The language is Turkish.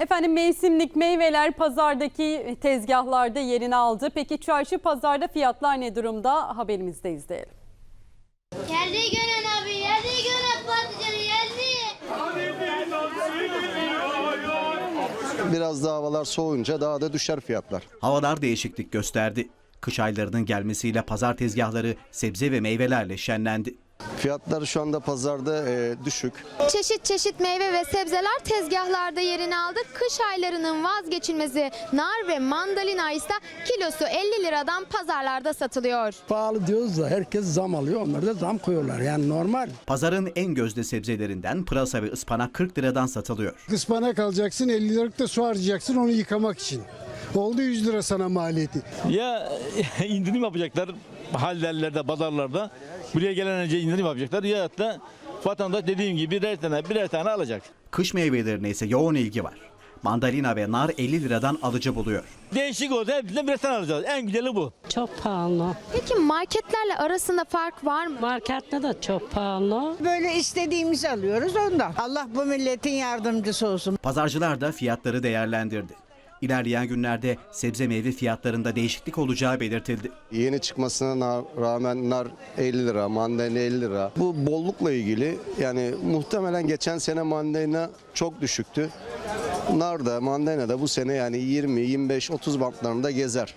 Efendim mevsimlik meyveler pazardaki tezgahlarda yerini aldı. Peki çarşı pazarda fiyatlar ne durumda? Haberimizde izleyelim. Geldi Gönen abi, geldi Gönen patlıcanı, geldi. Biraz da havalar soğuyunca daha da düşer fiyatlar. Havalar değişiklik gösterdi. Kış aylarının gelmesiyle pazar tezgahları sebze ve meyvelerle şenlendi. Fiyatlar şu anda pazarda e, düşük. Çeşit çeşit meyve ve sebzeler tezgahlarda yerini aldı. Kış aylarının vazgeçilmezi nar ve mandalina ise kilosu 50 liradan pazarlarda satılıyor. pahalı diyoruz da herkes zam alıyor. Onlar da zam koyuyorlar. Yani normal. Pazarın en gözde sebzelerinden pırasa ve ıspanak 40 liradan satılıyor. Ispanak alacaksın 50 liralık da su harcayacaksın onu yıkamak için. Oldu 100 lira sana maliyeti. Ya indirim yapacaklar hallerde, pazarlarda. Buraya gelen önce indirim yapacaklar. Ya da vatandaş dediğim gibi birer tane, birer tane alacak. Kış meyvelerine ise yoğun ilgi var. Mandalina ve nar 50 liradan alıcı buluyor. Değişik olsa hepsinden birer tane alacağız. En güzeli bu. Çok pahalı. Peki marketlerle arasında fark var mı? Markette de çok pahalı. Böyle istediğimizi alıyoruz ondan. Allah bu milletin yardımcısı olsun. Pazarcılar da fiyatları değerlendirdi. İlerleyen günlerde sebze meyve fiyatlarında değişiklik olacağı belirtildi. Yeni çıkmasına na- rağmen nar 50 lira, mandalina 50 lira. Bu bollukla ilgili yani muhtemelen geçen sene mandalina çok düşüktü. Nar da mandalina da bu sene yani 20, 25, 30 bantlarında gezer.